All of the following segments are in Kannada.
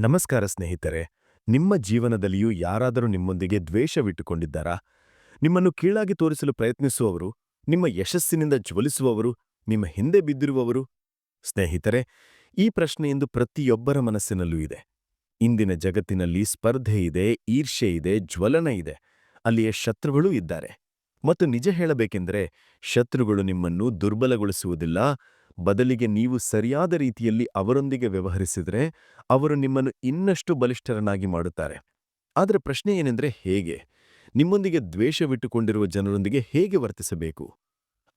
ನಮಸ್ಕಾರ ಸ್ನೇಹಿತರೆ, ನಿಮ್ಮ ಜೀವನದಲ್ಲಿಯೂ ಯಾರಾದರೂ ನಿಮ್ಮೊಂದಿಗೆ ದ್ವೇಷವಿಟ್ಟುಕೊಂಡಿದ್ದಾರಾ? ನಿಮ್ಮನ್ನು ಕೀಳಾಗಿ ತೋರಿಸಲು ಪ್ರಯತ್ನಿಸುವವರು, ನಿಮ್ಮ ಯಶಸ್ಸಿನಿಂದ ಜ್ವಲಿಸುವವರು, ನಿಮ್ಮ ಹಿಂದೆ ಬಿದ್ದಿರುವವರು? ಸ್ನೇಹಿತರೆ, ಈ ಪ್ರಶ್ನೆಯೆಂದು ಪ್ರತಿಯೊಬ್ಬರ ಮನಸ್ಸಿನಲ್ಲೂ ಇದೆ. ಇಂದಿನ ಜಗತ್ತಿನಲ್ಲಿ ಸ್ಪರ್ಧೆ ಇದೆ, ಈರ್ಷ್ಯೆ ಇದೆ, ಜ್ವಲನ ಇದೆ. ಅಲ್ಲಿಯ ಶತ್ರುಗಳೂ ಇದ್ದಾರೆ. ಮತ್ತು ನಿಜ ಹೇಳಬೇಕೆಂದರೆ, ಶತ್ರುಗಳು ನಿಮ್ಮನ್ನು ದುರ್ಬಲಗೊಳಿಸುವುದಿಲ್ಲ ಬದಲಿಗೆ ನೀವು ಸರಿಯಾದ ರೀತಿಯಲ್ಲಿ ಅವರೊಂದಿಗೆ ವ್ಯವಹರಿಸಿದರೆ ಅವರು ನಿಮ್ಮನ್ನು ಇನ್ನಷ್ಟು ಬಲಿಷ್ಠರನ್ನಾಗಿ ಮಾಡುತ್ತಾರೆ. ಆದರೆ ಪ್ರಶ್ನೆ ಏನೆಂದರೆ ಹೇಗೆ? ನಿಮ್ಮೊಂದಿಗೆ ದ್ವೇಷವಿಟ್ಟುಕೊಂಡಿರುವ ಜನರೊಂದಿಗೆ ಹೇಗೆ ವರ್ತಿಸಬೇಕು?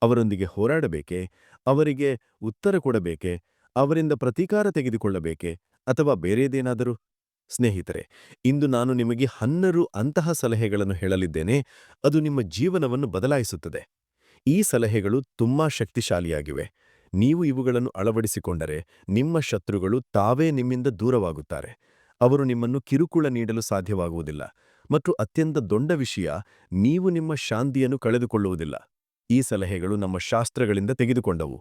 ಅವರೊಂದಿಗೆ ಹೋರಾಡಬೇಕೆ? ಅವರಿಗೆ ಉತ್ತರ ಕೊಡಬೇಕೆ? ಅವರಿಂದ ಪ್ರತೀಕಾರ ತೆಗೆದುಕೊಳ್ಳಬೇಕೆ? ಅಥವಾ ಬೇರೆಯದೇನಾದರೂ ಸ್ನೇಹಿತರೆ, ಇಂದು ನಾನು ನಿಮಗೆ ಹನ್ನರು ಅಂತಹ ಸಲಹೆಗಳನ್ನು ಹೇಳಲಿದ್ದೇನೆ, ಅದು ನಿಮ್ಮ ಜೀವನವನ್ನು ಬದಲಾಯಿಸುತ್ತದೆ. ಈ ಸಲಹೆಗಳು ತುಂಬಾ ಶಕ್ತಿಶಾಲಿಯಾಗಿವೆ. ನೀವು ಇವುಗಳನ್ನು ಅಳವಡಿಸಿಕೊಂಡರೆ ನಿಮ್ಮ ಶತ್ರುಗಳು ತಾವೇ ನಿಮ್ಮಿಂದ ದೂರವಾಗುತ್ತಾರೆ. ಅವರು ನಿಮ್ಮನ್ನು ಕಿರುಕುಳ ನೀಡಲು ಸಾಧ್ಯವಾಗುವುದಿಲ್ಲ ಮತ್ತು ಅತ್ಯಂತ ದೊಡ್ಡ ವಿಷಯ, ನೀವು ನಿಮ್ಮ ಶಾಂತಿಯನ್ನು ಕಳೆದುಕೊಳ್ಳುವುದಿಲ್ಲ. ಈ ಸಲಹೆಗಳು ನಮ್ಮ ಶಾಸ್ತ್ರಗಳಿಂದ ತೆಗೆದುಕೊಂಡವು.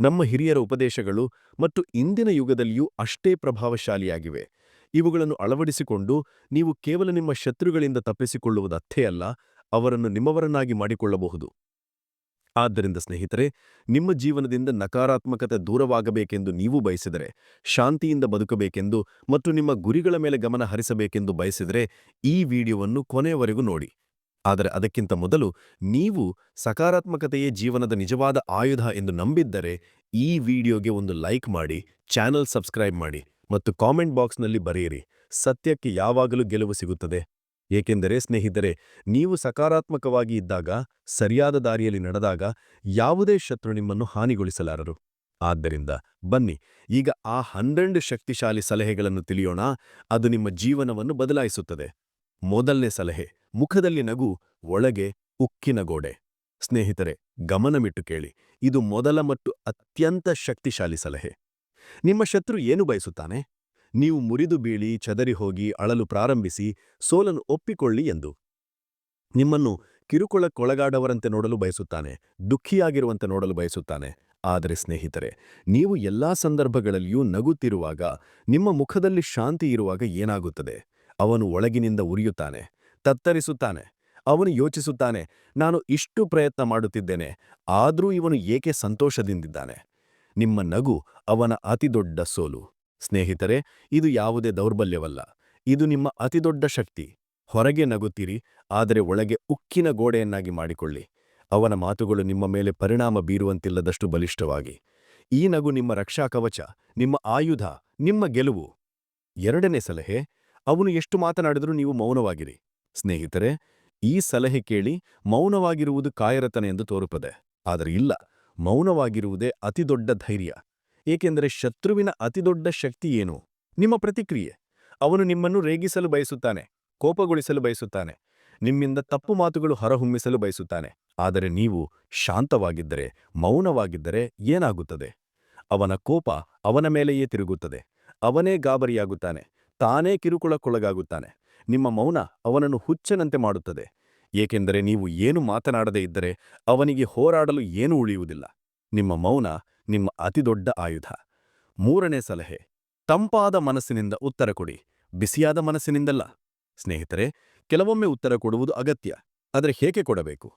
ನಮ್ಮ ಹಿರಿಯರ ಉಪದೇಶಗಳು ಮತ್ತು ಇಂದಿನ ಯುಗದಲ್ಲಿಯೂ ಅಷ್ಟೇ ಪ್ರಭಾವಶಾಲಿಯಾಗಿವೆ. ಇವುಗಳನ್ನು ಅಳವಡಿಸಿಕೊಂಡು ನೀವು ಕೇವಲ ನಿಮ್ಮ ಶತ್ರುಗಳಿಂದ ತಪ್ಪಿಸಿಕೊಳ್ಳುವುದರ್ಥೇ ಅಲ್ಲ, ಅವರನ್ನು ನಿಮ್ಮವರನ್ನಾಗಿ ಮಾಡಿಕೊಳ್ಳಬಹುದು. ಆದ್ದರಿಂದ ಸ್ನೇಹಿತರೆ, ನಿಮ್ಮ ಜೀವನದಿಂದ ನಕಾರಾತ್ಮಕತೆ ದೂರವಾಗಬೇಕೆಂದು ನೀವು ಬಯಸಿದರೆ, ಶಾಂತಿಯಿಂದ ಬದುಕಬೇಕೆಂದು ಮತ್ತು ನಿಮ್ಮ ಗುರಿಗಳ ಮೇಲೆ ಗಮನ ಹರಿಸಬೇಕೆಂದು ಬಯಸಿದರೆ ಈ ವಿಡಿಯೋವನ್ನು ಕೊನೆಯವರೆಗೂ ನೋಡಿ. ಆದರೆ ಅದಕ್ಕಿಂತ ಮೊದಲು ನೀವು ಸಕಾರಾತ್ಮಕತೆಯೇ ಜೀವನದ ನಿಜವಾದ ಆಯುಧ ಎಂದು ನಂಬಿದ್ದರೆ ಈ ವಿಡಿಯೋಗೆ ಒಂದು ಲೈಕ್ ಮಾಡಿ, ಚಾನೆಲ್ ಸಬ್ಸ್ಕ್ರೈಬ್ ಮಾಡಿ ಮತ್ತು ಕಾಮೆಂಟ್ ಬಾಕ್ಸ್ನಲ್ಲಿ ಬರೆಯಿರಿ. ಸತ್ಯಕ್ಕೆ ಯಾವಾಗಲೂ ಗೆಲುವು ಸಿಗುತ್ತದೆ. ಏಕೆಂದರೆ ಸ್ನೇಹಿತರೆ, ನೀವು ಸಕಾರಾತ್ಮಕವಾಗಿ ಇದ್ದಾಗ, ಸರಿಯಾದ ದಾರಿಯಲ್ಲಿ ನಡೆದಾಗ ಯಾವುದೇ ಶತ್ರು ನಿಮ್ಮನ್ನು ಹಾನಿಗೊಳಿಸಲಾರರು. ಆದ್ದರಿಂದ ಬನ್ನಿ, ಈಗ ಆ ಹನ್ನೆರಡು ಶಕ್ತಿಶಾಲಿ ಸಲಹೆಗಳನ್ನು ತಿಳಿಯೋಣ. ಅದು ನಿಮ್ಮ ಜೀವನವನ್ನು ಬದಲಾಯಿಸುತ್ತದೆ. ಮೊದಲನೇ ಸಲಹೆ, ಮುಖದಲ್ಲಿ ನಗು, ಒಳಗೆ ಉಕ್ಕಿನ ಗೋಡೆ. ಸ್ನೇಹಿತರೆ ಗಮನಮಿಟ್ಟು ಕೇಳಿ, ಇದು ಮೊದಲ ಮತ್ತು ಅತ್ಯಂತ ಶಕ್ತಿಶಾಲಿ ಸಲಹೆ. ನಿಮ್ಮ ಶತ್ರು ಏನು ಬಯಸುತ್ತಾನೆ? ನೀವು ಮುರಿದು ಬೀಳಿ ಚದರಿ ಹೋಗಿ ಅಳಲು ಪ್ರಾರಂಭಿಸಿ ಸೋಲನ್ನು ಒಪ್ಪಿಕೊಳ್ಳಿ ಎಂದು. ನಿಮ್ಮನ್ನು ಕಿರುಕುಳಕ್ಕೊಳಗಾಡವರಂತೆ ನೋಡಲು ಬಯಸುತ್ತಾನೆ, ದುಃಖಿಯಾಗಿರುವಂತೆ ನೋಡಲು ಬಯಸುತ್ತಾನೆ. ಆದರೆ ಸ್ನೇಹಿತರೆ, ನೀವು ಎಲ್ಲಾ ಸಂದರ್ಭಗಳಲ್ಲಿಯೂ ನಗುತ್ತಿರುವಾಗ, ನಿಮ್ಮ ಮುಖದಲ್ಲಿ ಶಾಂತಿ ಇರುವಾಗ ಏನಾಗುತ್ತದೆ? ಅವನು ಒಳಗಿನಿಂದ ಉರಿಯುತ್ತಾನೆ, ತತ್ತರಿಸುತ್ತಾನೆ, ಅವನು ಯೋಚಿಸುತ್ತಾನೆ, ನಾನು ಇಷ್ಟು ಪ್ರಯತ್ನ ಮಾಡುತ್ತಿದ್ದೇನೆ, ಆದರೂ ಇವನು ಏಕೆ ಸಂತೋಷದಿಂದಿದ್ದಾನೆ? ನಿಮ್ಮ ನಗು ಅವನ ಅತಿದೊಡ್ಡ ಸೋಲು. ಸ್ನೇಹಿತರೆ, ಇದು ಯಾವುದೇ ದೌರ್ಬಲ್ಯವಲ್ಲ. ಇದು ನಿಮ್ಮ ಅತಿದೊಡ್ಡ ಶಕ್ತಿ. ಹೊರಗೆ ನಗುತ್ತೀರಿ, ಆದರೆ ಒಳಗೆ ಉಕ್ಕಿನ ಗೋಡೆಯನ್ನಾಗಿ ಮಾಡಿಕೊಳ್ಳಿ. ಅವನ ಮಾತುಗಳು ನಿಮ್ಮ ಮೇಲೆ ಪರಿಣಾಮ ಬೀರುವಂತಿಲ್ಲದಷ್ಟು ಬಲಿಷ್ಠವಾಗಿ. ಈ ನಗು ನಿಮ್ಮ ರಕ್ಷಾ ಕವಚ, ನಿಮ್ಮ ಆಯುಧ, ನಿಮ್ಮ ಗೆಲುವು. ಎರಡನೇ ಸಲಹೆ, ಅವನು ಎಷ್ಟು ಮಾತನಾಡಿದರೂ ನೀವು ಮೌನವಾಗಿರಿ. ಸ್ನೇಹಿತರೆ, ಈ ಸಲಹೆ ಕೇಳಿ ಮೌನವಾಗಿರುವುದು ಕಾಯರತನ ಎಂದು ತೋರುತ್ತದೆ. ಆದರೆ ಇಲ್ಲ, ಮೌನವಾಗಿರುವುದೇ ಅತಿದೊಡ್ಡ ಧೈರ್ಯ. ಏಕೆಂದರೆ ಶತ್ರುವಿನ ಅತಿದೊಡ್ಡ ಶಕ್ತಿ ಏನು? ನಿಮ್ಮ ಪ್ರತಿಕ್ರಿಯೆ. ಅವನು ನಿಮ್ಮನ್ನು ರೇಗಿಸಲು ಬಯಸುತ್ತಾನೆ, ಕೋಪಗೊಳಿಸಲು ಬಯಸುತ್ತಾನೆ, ನಿಮ್ಮಿಂದ ತಪ್ಪು ಮಾತುಗಳು ಹೊರಹೊಮ್ಮಿಸಲು ಬಯಸುತ್ತಾನೆ. ಆದರೆ ನೀವು ಶಾಂತವಾಗಿದ್ದರೆ, ಮೌನವಾಗಿದ್ದರೆ ಏನಾಗುತ್ತದೆ? ಅವನ ಕೋಪ ಅವನ ಮೇಲೆಯೇ ತಿರುಗುತ್ತದೆ. ಅವನೇ ಗಾಬರಿಯಾಗುತ್ತಾನೆ, ತಾನೇ ಕಿರುಕುಳಕ್ಕೊಳಗಾಗುತ್ತಾನೆ. ನಿಮ್ಮ ಮೌನ ಅವನನ್ನು ಹುಚ್ಚನಂತೆ ಮಾಡುತ್ತದೆ. ಏಕೆಂದರೆ ನೀವು ಏನು ಮಾತನಾಡದೇ ಇದ್ದರೆ ಅವನಿಗೆ ಹೋರಾಡಲು ಏನೂ ಉಳಿಯುವುದಿಲ್ಲ. ನಿಮ್ಮ ಮೌನ ನಿಮ್ಮ ಅತಿದೊಡ್ಡ ಆಯುಧ. ಮೂರನೇ ಸಲಹೆ, ತಂಪಾದ ಮನಸ್ಸಿನಿಂದ ಉತ್ತರ ಕೊಡಿ. ಬಿಸಿಯಾದ ಮನಸ್ಸಿನಿಂದಲ್ಲ. ಸ್ನೇಹಿತರೆ, ಕೆಲವೊಮ್ಮೆ ಉತ್ತರ ಕೊಡುವುದು ಅಗತ್ಯ, ಆದರೆ ಹೇಗೆ ಕೊಡಬೇಕು?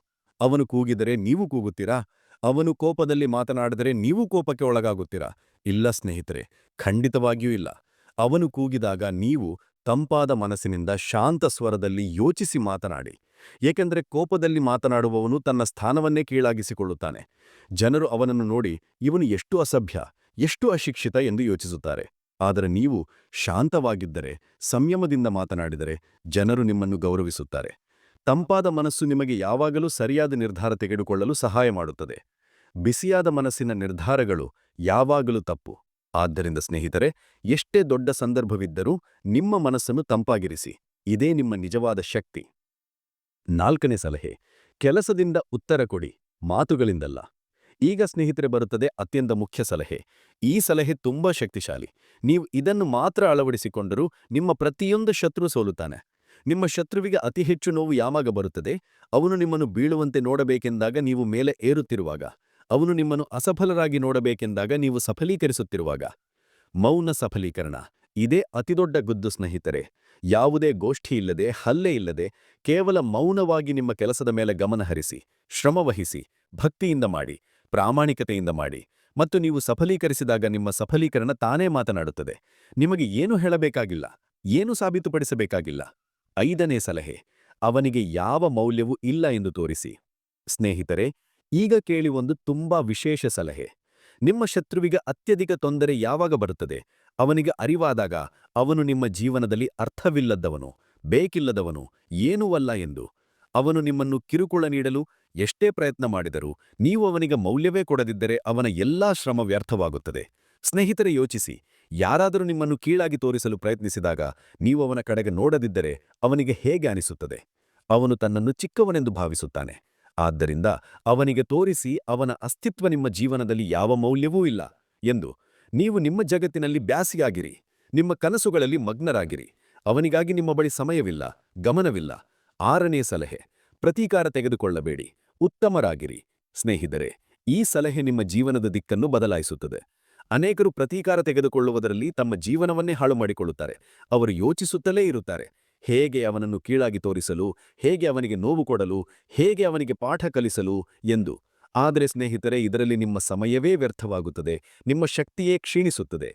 ಅವನು ಕೂಗಿದರೆ ನೀವು ಕೂಗುತ್ತೀರಾ? ಅವನು ಕೋಪದಲ್ಲಿ ಮಾತನಾಡಿದರೆ ನೀವು ಕೋಪಕ್ಕೆ ಒಳಗಾಗುತ್ತೀರಾ? ಇಲ್ಲ ಸ್ನೇಹಿತರೆ, ಖಂಡಿತವಾಗಿಯೂ ಇಲ್ಲ. ಅವನು ಕೂಗಿದಾಗ ನೀವು ತಂಪಾದ ಮನಸ್ಸಿನಿಂದ ಶಾಂತ ಸ್ವರದಲ್ಲಿ ಯೋಚಿಸಿ ಮಾತನಾಡಿ. ಏಕೆಂದರೆ ಕೋಪದಲ್ಲಿ ಮಾತನಾಡುವವನು ತನ್ನ ಸ್ಥಾನವನ್ನೇ ಕೀಳಾಗಿಸಿಕೊಳ್ಳುತ್ತಾನೆ. ಜನರು ಅವನನ್ನು ನೋಡಿ, ಇವನು ಎಷ್ಟು ಅಸಭ್ಯ, ಎಷ್ಟು ಅಶಿಕ್ಷಿತ ಎಂದು ಯೋಚಿಸುತ್ತಾರೆ. ಆದರೆ ನೀವು ಶಾಂತವಾಗಿದ್ದರೆ, ಸಂಯಮದಿಂದ ಮಾತನಾಡಿದರೆ ಜನರು ನಿಮ್ಮನ್ನು ಗೌರವಿಸುತ್ತಾರೆ. ತಂಪಾದ ಮನಸ್ಸು ನಿಮಗೆ ಯಾವಾಗಲೂ ಸರಿಯಾದ ನಿರ್ಧಾರ ತೆಗೆದುಕೊಳ್ಳಲು ಸಹಾಯ ಮಾಡುತ್ತದೆ. ಬಿಸಿಯಾದ ಮನಸ್ಸಿನ ನಿರ್ಧಾರಗಳು ಯಾವಾಗಲೂ ತಪ್ಪು. ಆದ್ದರಿಂದ ಸ್ನೇಹಿತರೆ, ಎಷ್ಟೇ ದೊಡ್ಡ ಸಂದರ್ಭವಿದ್ದರೂ ನಿಮ್ಮ ಮನಸ್ಸನ್ನು ತಂಪಾಗಿರಿಸಿ. ಇದೇ ನಿಮ್ಮ ನಿಜವಾದ ಶಕ್ತಿ. ನಾಲ್ಕನೇ ಸಲಹೆ. ಕೆಲಸದಿಂದ ಉತ್ತರ ಕೊಡಿ, ಮಾತುಗಳಿಂದಲ್ಲ. ಈಗ ಸ್ನೇಹಿತರೆ ಬರುತ್ತದೆ ಅತ್ಯಂತ ಮುಖ್ಯ ಸಲಹೆ. ಈ ಸಲಹೆ ತುಂಬಾ ಶಕ್ತಿಶಾಲಿ. ನೀವು ಇದನ್ನು ಮಾತ್ರ ಅಳವಡಿಸಿಕೊಂಡರೂ ನಿಮ್ಮ ಪ್ರತಿಯೊಂದು ಶತ್ರು ಸೋಲುತ್ತಾನೆ. ನಿಮ್ಮ ಶತ್ರುವಿಗೆ ಅತಿ ಹೆಚ್ಚು ನೋವು ಯಾವಾಗ ಬರುತ್ತದೆ? ಅವನು ನಿಮ್ಮನ್ನು ಬೀಳುವಂತೆ ನೋಡಬೇಕೆಂದಾಗ ನೀವು ಮೇಲೆ ಏರುತ್ತಿರುವಾಗ. ಅವನು ನಿಮ್ಮನ್ನು ಅಸಫಲರಾಗಿ ನೋಡಬೇಕೆಂದಾಗ ನೀವು ಸಫಲೀಕರಿಸುತ್ತಿರುವಾಗ. ಮೌನ ಸಫಲೀಕರಣ. ಇದೇ ಅತಿದೊಡ್ಡ ಗುದ್ದು ಸ್ನೇಹಿತರೆ. ಯಾವುದೇ ಗೋಷ್ಠಿ ಇಲ್ಲದೆ, ಹಲ್ಲೆ ಇಲ್ಲದೆ, ಕೇವಲ ಮೌನವಾಗಿ ನಿಮ್ಮ ಕೆಲಸದ ಮೇಲೆ ಗಮನಹರಿಸಿ ಶ್ರಮವಹಿಸಿ ಭಕ್ತಿಯಿಂದ ಮಾಡಿ, ಪ್ರಾಮಾಣಿಕತೆಯಿಂದ ಮಾಡಿ ಮತ್ತು ನೀವು ಸಫಲೀಕರಿಸಿದಾಗ ನಿಮ್ಮ ಸಫಲೀಕರಣ ತಾನೇ ಮಾತನಾಡುತ್ತದೆ. ನಿಮಗೆ ಏನು ಹೇಳಬೇಕಾಗಿಲ್ಲ, ಏನು ಸಾಬೀತುಪಡಿಸಬೇಕಾಗಿಲ್ಲ. ಐದನೇ ಸಲಹೆ, ಅವನಿಗೆ ಯಾವ ಮೌಲ್ಯವೂ ಇಲ್ಲ ಎಂದು ತೋರಿಸಿ. ಸ್ನೇಹಿತರೆ, ಈಗ ಕೇಳಿ ಒಂದು ತುಂಬಾ ವಿಶೇಷ ಸಲಹೆ. ನಿಮ್ಮ ಶತ್ರುವಿಗೆ ಅತ್ಯಧಿಕ ತೊಂದರೆ ಯಾವಾಗ ಬರುತ್ತದೆ? ಅವನಿಗೆ ಅರಿವಾದಾಗ ಅವನು ನಿಮ್ಮ ಜೀವನದಲ್ಲಿ ಅರ್ಥವಿಲ್ಲದವನು, ಬೇಕಿಲ್ಲದವನು, ಏನೂ ಅಲ್ಲ ಎಂದು. ಅವನು ನಿಮ್ಮನ್ನು ಕಿರುಕುಳ ನೀಡಲು ಎಷ್ಟೇ ಪ್ರಯತ್ನ ಮಾಡಿದರೂ ನೀವು ಅವನಿಗೆ ಮೌಲ್ಯವೇ ಕೊಡದಿದ್ದರೆ ಅವನ ಎಲ್ಲಾ ಶ್ರಮ ವ್ಯರ್ಥವಾಗುತ್ತದೆ. ಸ್ನೇಹಿತರೆ ಯೋಚಿಸಿ, ಯಾರಾದರೂ ನಿಮ್ಮನ್ನು ಕೀಳಾಗಿ ತೋರಿಸಲು ಪ್ರಯತ್ನಿಸಿದಾಗ ನೀವು ಅವನ ಕಡೆಗೆ ನೋಡದಿದ್ದರೆ ಅವನಿಗೆ ಹೇಗೆ ಅನಿಸುತ್ತದೆ? ಅವನು ತನ್ನನ್ನು ಚಿಕ್ಕವನೆಂದು ಭಾವಿಸುತ್ತಾನೆ. ಆದ್ದರಿಂದ ಅವನಿಗೆ ತೋರಿಸಿ ಅವನ ಅಸ್ತಿತ್ವ ನಿಮ್ಮ ಜೀವನದಲ್ಲಿ ಯಾವ ಮೌಲ್ಯವೂ ಇಲ್ಲ ಎಂದು ನೀವು ನಿಮ್ಮ ಜಗತ್ತಿನಲ್ಲಿ ಬ್ಯಾಸಿಯಾಗಿರಿ, ನಿಮ್ಮ ಕನಸುಗಳಲ್ಲಿ ಮಗ್ನರಾಗಿರಿ. ಅವನಿಗಾಗಿ ನಿಮ್ಮ ಬಳಿ ಸಮಯವಿಲ್ಲ, ಗಮನವಿಲ್ಲ. ಆರನೇ ಸಲಹೆ, ಪ್ರತೀಕಾರ ತೆಗೆದುಕೊಳ್ಳಬೇಡಿ, ಉತ್ತಮರಾಗಿರಿ. ಸ್ನೇಹಿತರೆ, ಈ ಸಲಹೆ ನಿಮ್ಮ ಜೀವನದ ದಿಕ್ಕನ್ನು ಬದಲಾಯಿಸುತ್ತದೆ. ಅನೇಕರು ಪ್ರತೀಕಾರ ತೆಗೆದುಕೊಳ್ಳುವುದರಲ್ಲಿ ತಮ್ಮ ಜೀವನವನ್ನೇ ಹಾಳು ಮಾಡಿಕೊಳ್ಳುತ್ತಾರೆ. ಅವರು ಯೋಚಿಸುತ್ತಲೇ ಇರುತ್ತಾರೆ. ಹೇಗೆ ಅವನನ್ನು ಕೀಳಾಗಿ ತೋರಿಸಲು, ಹೇಗೆ ಅವನಿಗೆ ನೋವು ಕೊಡಲು, ಹೇಗೆ ಅವನಿಗೆ ಪಾಠ ಕಲಿಸಲು ಎಂದು. ಆದರೆ ಸ್ನೇಹಿತರೆ, ಇದರಲ್ಲಿ ನಿಮ್ಮ ಸಮಯವೇ ವ್ಯರ್ಥವಾಗುತ್ತದೆ. ನಿಮ್ಮ ಶಕ್ತಿಯೇ ಕ್ಷೀಣಿಸುತ್ತದೆ.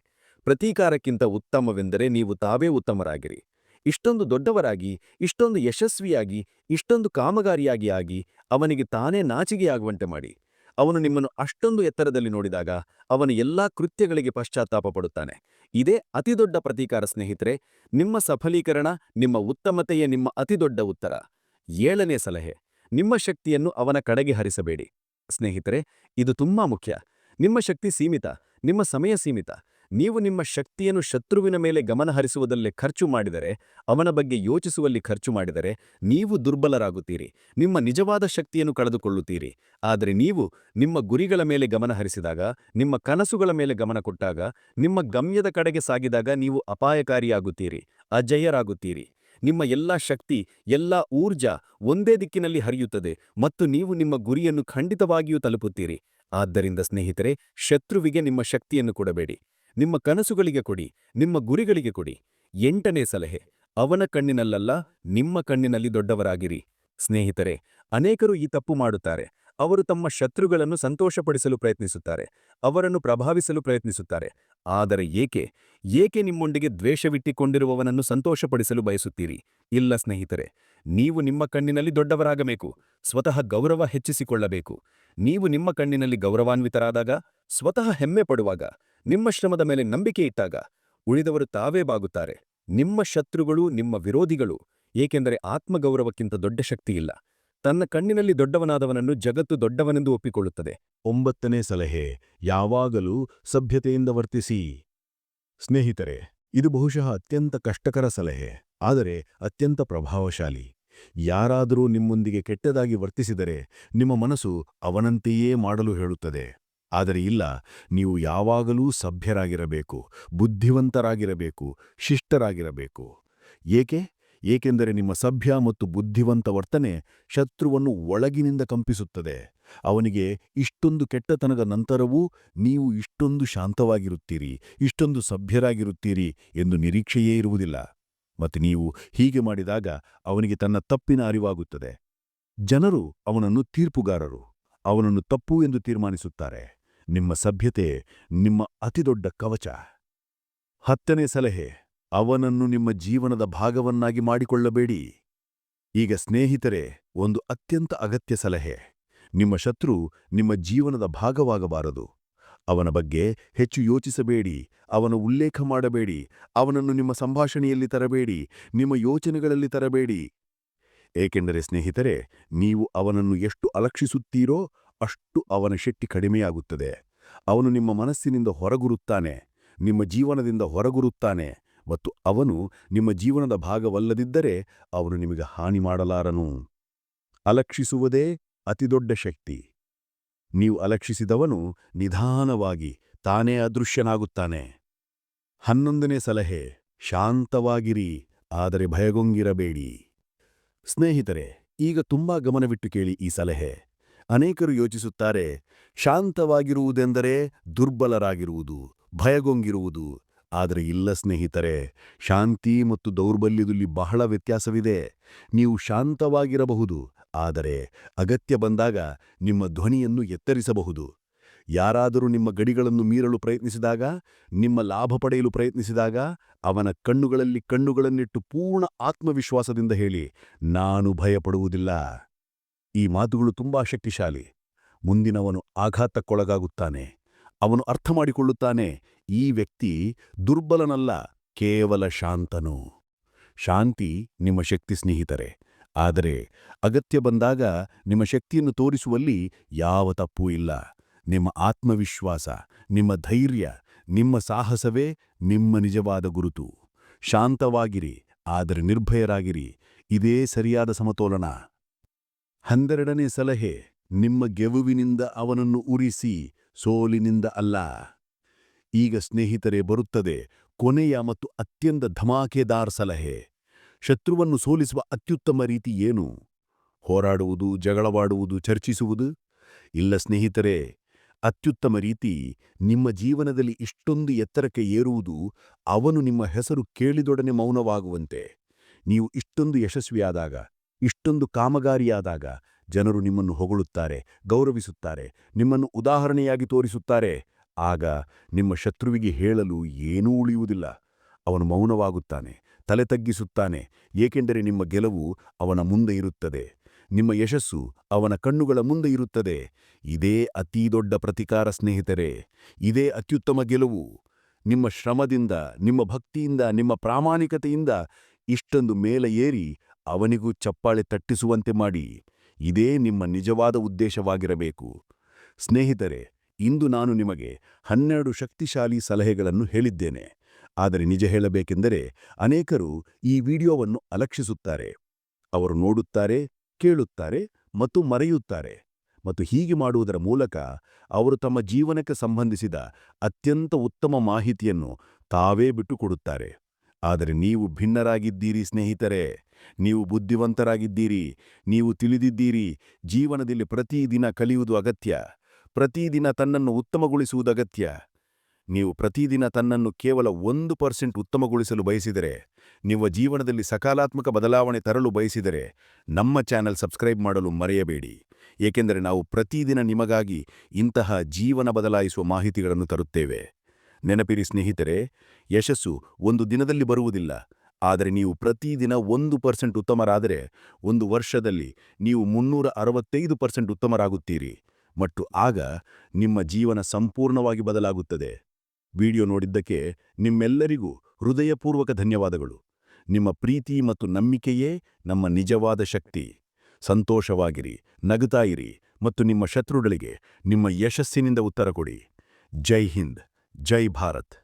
ಪ್ರತೀಕಾರಕ್ಕಿಂತ ಉತ್ತಮವೆಂದರೆ ನೀವು ತಾವೇ ಉತ್ತಮರಾಗಿರಿ. ಇಷ್ಟೊಂದು ದೊಡ್ಡವರಾಗಿ, ಇಷ್ಟೊಂದು ಯಶಸ್ವಿಯಾಗಿ, ಇಷ್ಟೊಂದು ಕಾಮಗಾರಿಯಾಗಿ ಆಗಿ ಅವನಿಗೆ ತಾನೇ ನಾಚಿಗೆಯಾಗುವಂತೆ ಮಾಡಿ. ಅವನು ನಿಮ್ಮನ್ನು ಅಷ್ಟೊಂದು ಎತ್ತರದಲ್ಲಿ ನೋಡಿದಾಗ ಅವನ ಎಲ್ಲಾ ಕೃತ್ಯಗಳಿಗೆ ಪಶ್ಚಾತ್ತಾಪ ಪಡುತ್ತಾನೆ. ಇದೇ ಅತಿದೊಡ್ಡ ಪ್ರತೀಕಾರ ಸ್ನೇಹಿತರೆ, ನಿಮ್ಮ ಸಫಲೀಕರಣ, ನಿಮ್ಮ ಉತ್ತಮತೆಯೇ ನಿಮ್ಮ ಅತಿದೊಡ್ಡ ಉತ್ತರ. ಏಳನೇ ಸಲಹೆ, ನಿಮ್ಮ ಶಕ್ತಿಯನ್ನು ಅವನ ಕಡೆಗೆ ಹರಿಸಬೇಡಿ. ಸ್ನೇಹಿತರೆ, ಇದು ತುಂಬಾ ಮುಖ್ಯ. ನಿಮ್ಮ ಶಕ್ತಿ ಸೀಮಿತ, ನಿಮ್ಮ ಸಮಯ ಸೀಮಿತ. ನೀವು ನಿಮ್ಮ ಶಕ್ತಿಯನ್ನು ಶತ್ರುವಿನ ಮೇಲೆ ಗಮನಹರಿಸುವುದಲ್ಲೇ ಖರ್ಚು ಮಾಡಿದರೆ, ಅವನ ಬಗ್ಗೆ ಯೋಚಿಸುವಲ್ಲಿ ಖರ್ಚು ಮಾಡಿದರೆ, ನೀವು ದುರ್ಬಲರಾಗುತ್ತೀರಿ. ನಿಮ್ಮ ನಿಜವಾದ ಶಕ್ತಿಯನ್ನು ಕಳೆದುಕೊಳ್ಳುತ್ತೀರಿ. ಆದರೆ ನೀವು ನಿಮ್ಮ ಗುರಿಗಳ ಮೇಲೆ ಗಮನಹರಿಸಿದಾಗ ನಿಮ್ಮ ಕನಸುಗಳ ಮೇಲೆ ಗಮನ ಕೊಟ್ಟಾಗ, ನಿಮ್ಮ ಗಮ್ಯದ ಕಡೆಗೆ ಸಾಗಿದಾಗ ನೀವು ಅಪಾಯಕಾರಿಯಾಗುತ್ತೀರಿ ಅಜಯ್ಯರಾಗುತ್ತೀರಿ ನಿಮ್ಮ ಎಲ್ಲಾ ಶಕ್ತಿ, ಎಲ್ಲಾ ಊರ್ಜಾ ಒಂದೇ ದಿಕ್ಕಿನಲ್ಲಿ ಹರಿಯುತ್ತದೆ ಮತ್ತು ನೀವು ನಿಮ್ಮ ಗುರಿಯನ್ನು ಖಂಡಿತವಾಗಿಯೂ ತಲುಪುತ್ತೀರಿ. ಆದ್ದರಿಂದ ಸ್ನೇಹಿತರೆ, ಶತ್ರುವಿಗೆ ನಿಮ್ಮ ಶಕ್ತಿಯನ್ನು ಕೊಡಬೇಡಿ. ನಿಮ್ಮ ಕನಸುಗಳಿಗೆ ಕೊಡಿ, ನಿಮ್ಮ ಗುರಿಗಳಿಗೆ ಕೊಡಿ. ಎಂಟನೇ ಸಲಹೆ, ಅವನ ಕಣ್ಣಿನಲ್ಲಲ್ಲ, ನಿಮ್ಮ ಕಣ್ಣಿನಲ್ಲಿ ದೊಡ್ಡವರಾಗಿರಿ. ಸ್ನೇಹಿತರೆ, ಅನೇಕರು ಈ ತಪ್ಪು ಮಾಡುತ್ತಾರೆ. ಅವರು ತಮ್ಮ ಶತ್ರುಗಳನ್ನು ಸಂತೋಷಪಡಿಸಲು ಪ್ರಯತ್ನಿಸುತ್ತಾರೆ. ಅವರನ್ನು ಪ್ರಭಾವಿಸಲು ಪ್ರಯತ್ನಿಸುತ್ತಾರೆ. ಆದರೆ ಏಕೆ? ಏಕೆ ನಿಮ್ಮೊಂದಿಗೆ ದ್ವೇಷವಿಟ್ಟಿಕೊಂಡಿರುವವನನ್ನು ಸಂತೋಷಪಡಿಸಲು ಬಯಸುತ್ತೀರಿ? ಇಲ್ಲ ಸ್ನೇಹಿತರೆ, ನೀವು ನಿಮ್ಮ ಕಣ್ಣಿನಲ್ಲಿ ದೊಡ್ಡವರಾಗಬೇಕು, ಸ್ವತಃ ಗೌರವ ಹೆಚ್ಚಿಸಿಕೊಳ್ಳಬೇಕು. ನೀವು ನಿಮ್ಮ ಕಣ್ಣಿನಲ್ಲಿ ಗೌರವಾನ್ವಿತರಾದಾಗ, ಸ್ವತಃ ಹೆಮ್ಮೆ ಪಡುವಾಗ, ನಿಮ್ಮ ಶ್ರಮದ ಮೇಲೆ ನಂಬಿಕೆ ಇಟ್ಟಾಗ, ಉಳಿದವರು ತಾವೇ ಬಾಗುತ್ತಾರೆ. ನಿಮ್ಮ ಶತ್ರುಗಳು ನಿಮ್ಮ ವಿರೋಧಿಗಳು, ಏಕೆಂದರೆ ಆತ್ಮಗೌರವಕ್ಕಿಂತ ದೊಡ್ಡ ಶಕ್ತಿಯಿಲ್ಲ. ತನ್ನ ಕಣ್ಣಿನಲ್ಲಿ ದೊಡ್ಡವನಾದವನನ್ನು ಜಗತ್ತು ದೊಡ್ಡವನೆಂದು ಒಪ್ಪಿಕೊಳ್ಳುತ್ತದೆ. ಒಂಬತ್ತನೇ ಸಲಹೆ, ಯಾವಾಗಲೂ ಸಭ್ಯತೆಯಿಂದ ವರ್ತಿಸಿ. ಸ್ನೇಹಿತರೆ, ಇದು ಬಹುಶಃ ಅತ್ಯಂತ ಕಷ್ಟಕರ ಸಲಹೆ, ಆದರೆ ಅತ್ಯಂತ ಪ್ರಭಾವಶಾಲಿ. ಯಾರಾದರೂ ನಿಮ್ಮೊಂದಿಗೆ ಕೆಟ್ಟದಾಗಿ ವರ್ತಿಸಿದರೆ, ನಿಮ್ಮ ಮನಸ್ಸು ಅವನಂತೆಯೇ ಮಾಡಲು ಹೇಳುತ್ತದೆ. ಆದರೆ ಇಲ್ಲ, ನೀವು ಯಾವಾಗಲೂ ಸಭ್ಯರಾಗಿರಬೇಕು, ಬುದ್ಧಿವಂತರಾಗಿರಬೇಕು, ಶಿಷ್ಟರಾಗಿರಬೇಕು. ಏಕೆ? ಏಕೆಂದರೆ ನಿಮ್ಮ ಸಭ್ಯ ಮತ್ತು ಬುದ್ಧಿವಂತ ವರ್ತನೆ ಶತ್ರುವನ್ನು ಒಳಗಿನಿಂದ ಕಂಪಿಸುತ್ತದೆ. ಅವನಿಗೆ ಇಷ್ಟೊಂದು ಕೆಟ್ಟತನದ ನಂತರವೂ ನೀವು ಇಷ್ಟೊಂದು ಶಾಂತವಾಗಿರುತ್ತೀರಿ, ಇಷ್ಟೊಂದು ಸಭ್ಯರಾಗಿರುತ್ತೀರಿ ಎಂದು ನಿರೀಕ್ಷೆಯೇ ಇರುವುದಿಲ್ಲ. ಮತ್ತು ನೀವು ಹೀಗೆ ಮಾಡಿದಾಗ ಅವನಿಗೆ ತನ್ನ ತಪ್ಪಿನ ಅರಿವಾಗುತ್ತದೆ. ಜನರು ಅವನನ್ನು ತೀರ್ಪುಗಾರರು, ಅವನನ್ನು ತಪ್ಪು ಎಂದು ತೀರ್ಮಾನಿಸುತ್ತಾರೆ. ನಿಮ್ಮ ಸಭ್ಯತೆ ನಿಮ್ಮ ಅತಿದೊಡ್ಡ ಕವಚ. ಹತ್ತನೇ ಸಲಹೆ. ಅವನನ್ನು ನಿಮ್ಮ ಜೀವನದ ಭಾಗವನ್ನಾಗಿ ಮಾಡಿಕೊಳ್ಳಬೇಡಿ. ಈಗ ಸ್ನೇಹಿತರೆ, ಒಂದು ಅತ್ಯಂತ ಅಗತ್ಯ ಸಲಹೆ. ನಿಮ್ಮ ಶತ್ರು ನಿಮ್ಮ ಜೀವನದ ಭಾಗವಾಗಬಾರದು. ಅವನ ಬಗ್ಗೆ ಹೆಚ್ಚು ಯೋಚಿಸಬೇಡಿ, ಅವನ ಉಲ್ಲೇಖ ಮಾಡಬೇಡಿ, ಅವನನ್ನು ನಿಮ್ಮ ಸಂಭಾಷಣೆಯಲ್ಲಿ ತರಬೇಡಿ, ನಿಮ್ಮ ಯೋಚನೆಗಳಲ್ಲಿ ತರಬೇಡಿ. ಏಕೆಂದರೆ ಸ್ನೇಹಿತರೆ, ನೀವು ಅವನನ್ನು ಎಷ್ಟು ಅಲಕ್ಷಿಸುತ್ತೀರೋ ಅಷ್ಟು ಅವನ ಶೆಟ್ಟಿ ಕಡಿಮೆಯಾಗುತ್ತದೆ. ಅವನು ನಿಮ್ಮ ಮನಸ್ಸಿನಿಂದ ಹೊರಗುರುತ್ತಾನೆ, ನಿಮ್ಮ ಜೀವನದಿಂದ ಹೊರಗುರುತ್ತಾನೆ. ಮತ್ತು ಅವನು ನಿಮ್ಮ ಜೀವನದ ಭಾಗವಲ್ಲದಿದ್ದರೆ ಅವನು ನಿಮಗೆ ಹಾನಿ ಮಾಡಲಾರನು. ಅಲಕ್ಷಿಸುವುದೇ ಅತಿದೊಡ್ಡ ಶಕ್ತಿ. ನೀವು ಅಲಕ್ಷಿಸಿದವನು ನಿಧಾನವಾಗಿ ತಾನೇ ಅದೃಶ್ಯನಾಗುತ್ತಾನೆ. ಹನ್ನೊಂದನೇ ಸಲಹೆ, ಶಾಂತವಾಗಿರಿ, ಆದರೆ ಭಯಗೊಂಗಿರಬೇಡಿ ಸ್ನೇಹಿತರೆ, ಈಗ ತುಂಬಾ ಗಮನವಿಟ್ಟು ಕೇಳಿ ಈ ಸಲಹೆ. ಅನೇಕರು ಯೋಚಿಸುತ್ತಾರೆ, ಶಾಂತವಾಗಿರುವುದೆಂದರೆ ದುರ್ಬಲರಾಗಿರುವುದು ಭಯಗೊಂಗಿರುವುದು ಆದರೆ ಇಲ್ಲ ಸ್ನೇಹಿತರೆ, ಶಾಂತಿ ಮತ್ತು ದೌರ್ಬಲ್ಯದಲ್ಲಿ ಬಹಳ ವ್ಯತ್ಯಾಸವಿದೆ. ನೀವು ಶಾಂತವಾಗಿರಬಹುದು, ಆದರೆ ಅಗತ್ಯ ಬಂದಾಗ ನಿಮ್ಮ ಧ್ವನಿಯನ್ನು ಎತ್ತರಿಸಬಹುದು. ಯಾರಾದರೂ ನಿಮ್ಮ ಗಡಿಗಳನ್ನು ಮೀರಲು ಪ್ರಯತ್ನಿಸಿದಾಗ, ನಿಮ್ಮ ಲಾಭ ಪಡೆಯಲು ಪ್ರಯತ್ನಿಸಿದಾಗ, ಅವನ ಕಣ್ಣುಗಳಲ್ಲಿ ಕಣ್ಣುಗಳನ್ನಿಟ್ಟು ಪೂರ್ಣ ಆತ್ಮವಿಶ್ವಾಸದಿಂದ ಹೇಳಿ, ನಾನು ಭಯಪಡುವುದಿಲ್ಲ. ಈ ಮಾತುಗಳು ತುಂಬಾ ಶಕ್ತಿಶಾಲಿ. ಮುಂದಿನವನು ಆಘಾತಕ್ಕೊಳಗಾಗುತ್ತಾನೆ. ಅವನು ಅರ್ಥ ಮಾಡಿಕೊಳ್ಳುತ್ತಾನೆ ಈ ವ್ಯಕ್ತಿ ದುರ್ಬಲನಲ್ಲ, ಕೇವಲ ಶಾಂತನು. ಶಾಂತಿ ನಿಮ್ಮ ಶಕ್ತಿ ಸ್ನೇಹಿತರೆ. ಆದರೆ ಅಗತ್ಯ ಬಂದಾಗ ನಿಮ್ಮ ಶಕ್ತಿಯನ್ನು ತೋರಿಸುವಲ್ಲಿ ಯಾವ ತಪ್ಪೂ ಇಲ್ಲ. ನಿಮ್ಮ ಆತ್ಮವಿಶ್ವಾಸ, ನಿಮ್ಮ ಧೈರ್ಯ, ನಿಮ್ಮ ಸಾಹಸವೇ ನಿಮ್ಮ ನಿಜವಾದ ಗುರುತು. ಶಾಂತವಾಗಿರಿ, ಆದರೆ ನಿರ್ಭಯರಾಗಿರಿ. ಇದೇ ಸರಿಯಾದ ಸಮತೋಲನ. ಹನ್ನೆರಡನೇ ಸಲಹೆ, ನಿಮ್ಮ ಗೆವುವಿನಿಂದ ಅವನನ್ನು ಉರಿಸಿ, ಸೋಲಿನಿಂದ ಅಲ್ಲ. ಈಗ ಸ್ನೇಹಿತರೆ ಬರುತ್ತದೆ ಕೊನೆಯ ಮತ್ತು ಅತ್ಯಂತ ಧಮಾಕೆದಾರ್ ಸಲಹೆ. ಶತ್ರುವನ್ನು ಸೋಲಿಸುವ ಅತ್ಯುತ್ತಮ ರೀತಿ ಏನು? ಹೋರಾಡುವುದು, ಜಗಳವಾಡುವುದು, ಚರ್ಚಿಸುವುದು? ಇಲ್ಲ ಸ್ನೇಹಿತರೆ, ಅತ್ಯುತ್ತಮ ರೀತಿ ನಿಮ್ಮ ಜೀವನದಲ್ಲಿ ಇಷ್ಟೊಂದು ಎತ್ತರಕ್ಕೆ ಏರುವುದು ಅವನು ನಿಮ್ಮ ಹೆಸರು ಕೇಳಿದೊಡನೆ ಮೌನವಾಗುವಂತೆ. ನೀವು ಇಷ್ಟೊಂದು ಯಶಸ್ವಿಯಾದಾಗ, ಇಷ್ಟೊಂದು ಕಾಮಗಾರಿಯಾದಾಗ ಜನರು ನಿಮ್ಮನ್ನು ಹೊಗಳುತ್ತಾರೆ, ಗೌರವಿಸುತ್ತಾರೆ, ನಿಮ್ಮನ್ನು ಉದಾಹರಣೆಯಾಗಿ ತೋರಿಸುತ್ತಾರೆ. ಆಗ ನಿಮ್ಮ ಶತ್ರುವಿಗೆ ಹೇಳಲು ಏನೂ ಉಳಿಯುವುದಿಲ್ಲ. ಅವನು ಮೌನವಾಗುತ್ತಾನೆ, ತಲೆ ತಗ್ಗಿಸುತ್ತಾನೆ, ಏಕೆಂದರೆ ನಿಮ್ಮ ಗೆಲುವು ಅವನ ಮುಂದೆ ಇರುತ್ತದೆ. ನಿಮ್ಮ ಯಶಸ್ಸು ಅವನ ಕಣ್ಣುಗಳ ಮುಂದೆ ಇರುತ್ತದೆ. ಇದೇ ಅತೀ ದೊಡ್ಡ ಪ್ರತಿಕಾರ, ಸ್ನೇಹಿತರೆ. ಇದೇ ಅತ್ಯುತ್ತಮ ಗೆಲುವು. ನಿಮ್ಮ ಶ್ರಮದಿಂದ, ನಿಮ್ಮ ಭಕ್ತಿಯಿಂದ, ನಿಮ್ಮ ಪ್ರಾಮಾಣಿಕತೆಯಿಂದ ಇಷ್ಟೊಂದು ಮೇಲೆ ಏರಿ ಅವನಿಗೂ ಚಪ್ಪಾಳೆ ತಟ್ಟಿಸುವಂತೆ ಮಾಡಿ. ಇದೇ ನಿಮ್ಮ ನಿಜವಾದ ಉದ್ದೇಶವಾಗಿರಬೇಕು. ಸ್ನೇಹಿತರೆ ಇಂದು ನಾನು ನಿಮಗೆ ಹನ್ನೆರಡು ಶಕ್ತಿಶಾಲಿ ಸಲಹೆಗಳನ್ನು ಹೇಳಿದ್ದೇನೆ. ಆದರೆ ನಿಜ ಹೇಳಬೇಕೆಂದರೆ ಅನೇಕರು ಈ ವಿಡಿಯೋವನ್ನು ಅಲಕ್ಷಿಸುತ್ತಾರೆ. ಅವರು ನೋಡುತ್ತಾರೆ, ಕೇಳುತ್ತಾರೆ ಮತ್ತು ಮರೆಯುತ್ತಾರೆ. ಮತ್ತು ಹೀಗೆ ಮಾಡುವುದರ ಮೂಲಕ ಅವರು ತಮ್ಮ ಜೀವನಕ್ಕೆ ಸಂಬಂಧಿಸಿದ ಅತ್ಯಂತ ಉತ್ತಮ ಮಾಹಿತಿಯನ್ನು ತಾವೇ ಬಿಟ್ಟುಕೊಡುತ್ತಾರೆ. ಆದರೆ ನೀವು ಭಿನ್ನರಾಗಿದ್ದೀರಿ ಸ್ನೇಹಿತರೆ, ನೀವು ಬುದ್ಧಿವಂತರಾಗಿದ್ದೀರಿ, ನೀವು ತಿಳಿದಿದ್ದೀರಿ, ಜೀವನದಲ್ಲಿ ಪ್ರತಿದಿನ ಕಲಿಯುವುದು ಅಗತ್ಯ. ಪ್ರತಿದಿನ ತನ್ನನ್ನು ಉತ್ತಮಗೊಳಿಸುವುದು ಅಗತ್ಯ. ನೀವು ಪ್ರತಿದಿನ ತನ್ನನ್ನು ಕೇವಲ ಒಂದು ಪರ್ಸೆಂಟ್ ಉತ್ತಮಗೊಳಿಸಲು ಬಯಸಿದರೆ, ನಿಮ್ಮ ಜೀವನದಲ್ಲಿ ಸಕಾಲಾತ್ಮಕ ಬದಲಾವಣೆ ತರಲು ಬಯಸಿದರೆ ನಮ್ಮ ಚಾನೆಲ್ ಸಬ್ಸ್ಕ್ರೈಬ್ ಮಾಡಲು ಮರೆಯಬೇಡಿ. ಏಕೆಂದರೆ ನಾವು ಪ್ರತಿದಿನ ನಿಮಗಾಗಿ ಇಂತಹ ಜೀವನ ಬದಲಾಯಿಸುವ ಮಾಹಿತಿಗಳನ್ನು ತರುತ್ತೇವೆ. ನೆನಪಿರಿ ಸ್ನೇಹಿತರೆ, ಯಶಸ್ಸು ಒಂದು ದಿನದಲ್ಲಿ ಬರುವುದಿಲ್ಲ. ಆದರೆ ನೀವು ಪ್ರತಿದಿನ ಒಂದು ಪರ್ಸೆಂಟ್ ಉತ್ತಮರಾದರೆ, ಒಂದು ವರ್ಷದಲ್ಲಿ ನೀವು ಮುನ್ನೂರ ಅರವತ್ತೈದು ಪರ್ಸೆಂಟ್ ಉತ್ತಮರಾಗುತ್ತೀರಿ. ಮತ್ತು ಆಗ ನಿಮ್ಮ ಜೀವನ ಸಂಪೂರ್ಣವಾಗಿ ಬದಲಾಗುತ್ತದೆ. ವಿಡಿಯೋ ನೋಡಿದ್ದಕ್ಕೆ ನಿಮ್ಮೆಲ್ಲರಿಗೂ ಹೃದಯಪೂರ್ವಕ ಧನ್ಯವಾದಗಳು. ನಿಮ್ಮ ಪ್ರೀತಿ ಮತ್ತು ನಂಬಿಕೆಯೇ ನಮ್ಮ ನಿಜವಾದ ಶಕ್ತಿ. ಸಂತೋಷವಾಗಿರಿ, ನಗುತ್ತಾ ಇರಿ ಮತ್ತು ನಿಮ್ಮ ಶತ್ರುಗಳಿಗೆ ನಿಮ್ಮ ಯಶಸ್ಸಿನಿಂದ ಉತ್ತರ ಕೊಡಿ. ಜೈ ಹಿಂದ್, ಜೈ ಭಾರತ್.